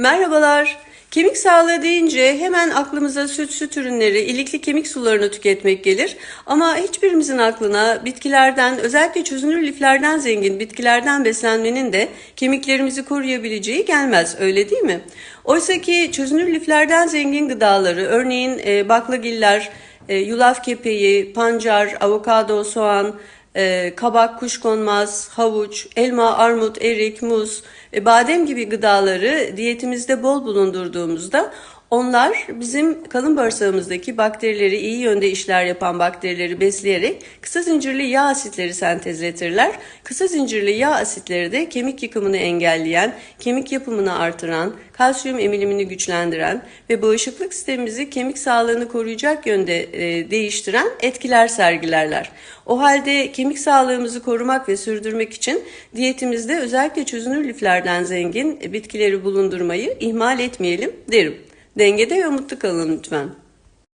Merhabalar. Kemik sağlığı deyince hemen aklımıza süt, süt ürünleri, ilikli kemik sularını tüketmek gelir. Ama hiçbirimizin aklına bitkilerden, özellikle çözünür liflerden zengin bitkilerden beslenmenin de kemiklerimizi koruyabileceği gelmez. Öyle değil mi? Oysa ki çözünür liflerden zengin gıdaları, örneğin e, baklagiller, e, yulaf kepeği, pancar, avokado, soğan, e, kabak, kuşkonmaz, havuç, elma, armut, erik, muz, e, badem gibi gıdaları diyetimizde bol bulundurduğumuzda onlar bizim kalın bağırsağımızdaki bakterileri iyi yönde işler yapan bakterileri besleyerek kısa zincirli yağ asitleri sentezletirler. Kısa zincirli yağ asitleri de kemik yıkımını engelleyen, kemik yapımını artıran, kalsiyum emilimini güçlendiren ve bağışıklık sistemimizi kemik sağlığını koruyacak yönde e, değiştiren etkiler sergilerler. O halde kemik sağlığımızı korumak ve sürdürmek için diyetimizde özellikle çözünür liflerden zengin bitkileri bulundurmayı ihmal etmeyelim derim. Dengede ve mutlu kalın lütfen.